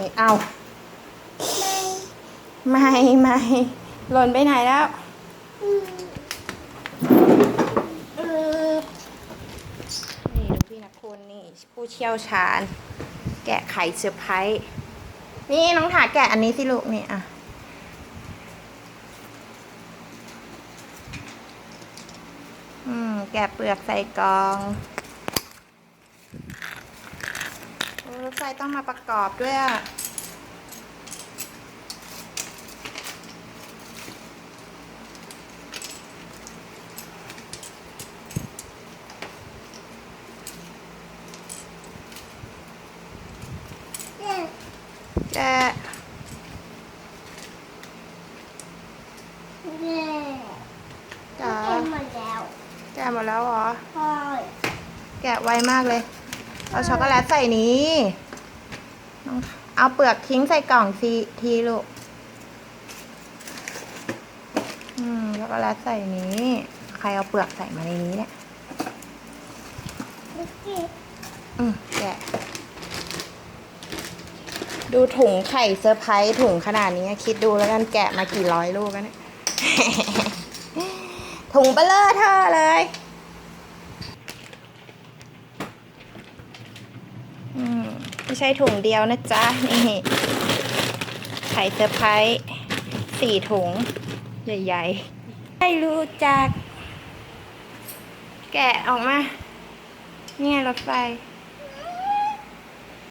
นี่เอาไม่ไม่หล่นไปไหนแล้วนี่ดูพี่นักคุณนี่ผู้เชี่ยวชาญ แกะไข่เซอร์ไพรส์นี่น้องถาแกะอันนี้สิลูกนี่อะอืม แกะเปลือกใส่กองโอ้รถ ไฟต้องมาประกอบด้วยอะแกะจ๋าหมดแล้วแกะหมดแล้วเหรอพ่อแกะไวมากเลย เอาช็อกโกแลตใส่นี้น้อง เอาเปลือกทิ้งใส่กล่องทีทีลูก อืมช็อกโกแลตใส่นี้ ใครเอาเปลือกใส่มาในนี้เนี่ย อืมแกะ ดูถุงไข่เซอร์ไพรส์ถุงขนาดนี้ คิดดูแล้วกันแกะมากี่ร้อยลูกแล้วเนี่ยถุงเบลเลอร์เธอเลย อืม ไม่ใช่ถุงเดียวนะจ๊ะ นี่ไข่เซอร์ไพรส์สี่ถุง ใหญ่ๆไม่รู้จัก แกะออกมา เนี่ยรถไฟ